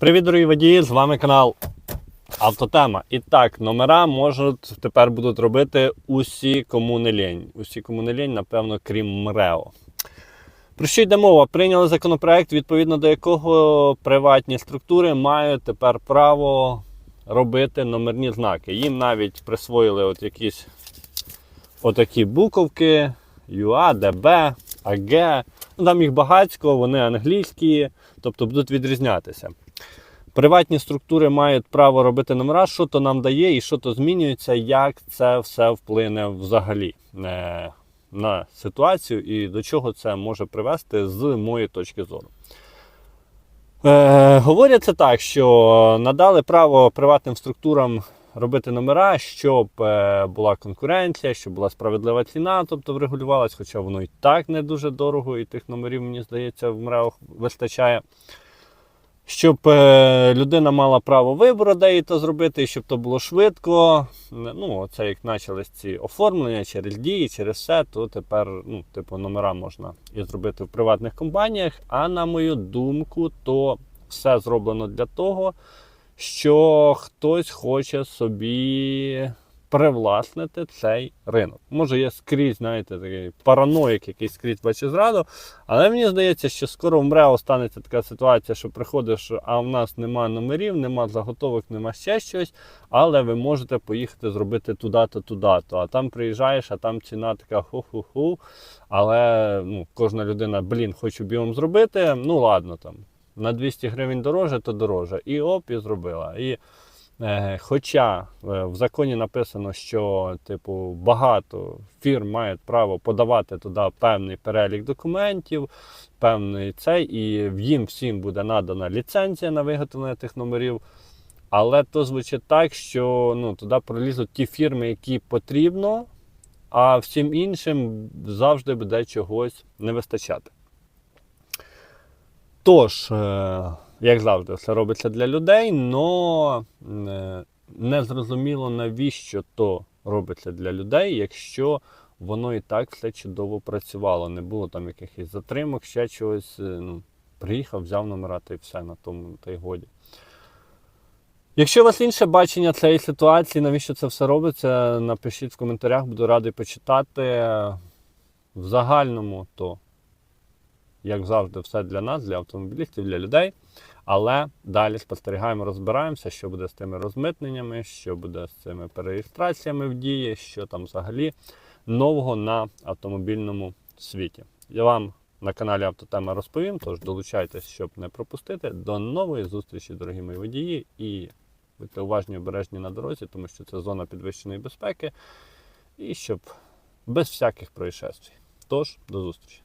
Привіт, дорогі водії! З вами канал Автотема. І так, номера можуть тепер будуть робити усі, кому не лінь. Усі, кому не лінь, напевно, крім МРЕО. Про що йде мова? Прийняли законопроект, відповідно до якого приватні структури мають тепер право робити номерні знаки. Їм навіть присвоїли от якісь отакі буковки ЮА, ДБ, АГ. Ну, там їх багатько, вони англійські, тобто будуть відрізнятися. Приватні структури мають право робити номера, що то нам дає і що то змінюється, як це все вплине взагалі е, на ситуацію і до чого це може привести з моєї точки зору. Е, говорять так, що надали право приватним структурам робити номера, щоб е, була конкуренція, щоб була справедлива ціна, тобто врегулювалась, хоча воно і так не дуже дорого, і тих номерів, мені здається, в МРЕО вистачає. Щоб е, людина мала право вибору, де їй то зробити, і щоб то було швидко. Ну, оце як почались ці оформлення через дії, через все, то тепер ну, типу, номера можна і зробити в приватних компаніях. А на мою думку, то все зроблено для того, що хтось хоче собі привласнити цей ринок. Може, є скрізь, знаєте, такий параноїк, який скрізь бачить зраду. Але мені здається, що скоро в МРЕО станеться така ситуація, що приходиш, а в нас нема номерів, нема заготовок, нема ще щось. Але ви можете поїхати зробити туди-то, туди-то. А там приїжджаєш, а там ціна така ху-ху-ху. Але ну, кожна людина, блін, хочу біом зробити. Ну ладно, там на 200 гривень дороже, то дороже. І оп, і зробила. І Е, Хоча е, в законі написано, що типу багато фірм мають право подавати туди певний перелік документів, певний цей, і їм всім буде надана ліцензія на виготовлення тих номерів. Але то звучить так, що ну, туди пролізуть ті фірми, які потрібно, а всім іншим завжди буде чогось не вистачати. Тож, е, як завжди, все робиться для людей, але не зрозуміло, навіщо то робиться для людей, якщо воно і так все чудово працювало. Не було там якихось затримок, ще чогось. е, Ну, приїхав, взяв номера та й все на тому та й годі. Якщо у вас інше бачення цієї ситуації, навіщо це все робиться, напишіть в коментарях, буду радий почитати. В загальному то як завжди, все для нас, для автомобілістів, для людей. Але далі спостерігаємо, розбираємося, що буде з тими розмитненнями, що буде з цими перереєстраціями в дії, що там взагалі нового на автомобільному світі. Я вам на каналі Автотема розповім, тож долучайтесь, щоб не пропустити. До нової зустрічі, дорогі мої водії, і будьте уважні обережні на дорозі, тому що це зона підвищеної безпеки, і щоб без всяких происшествій. Тож, до зустрічі!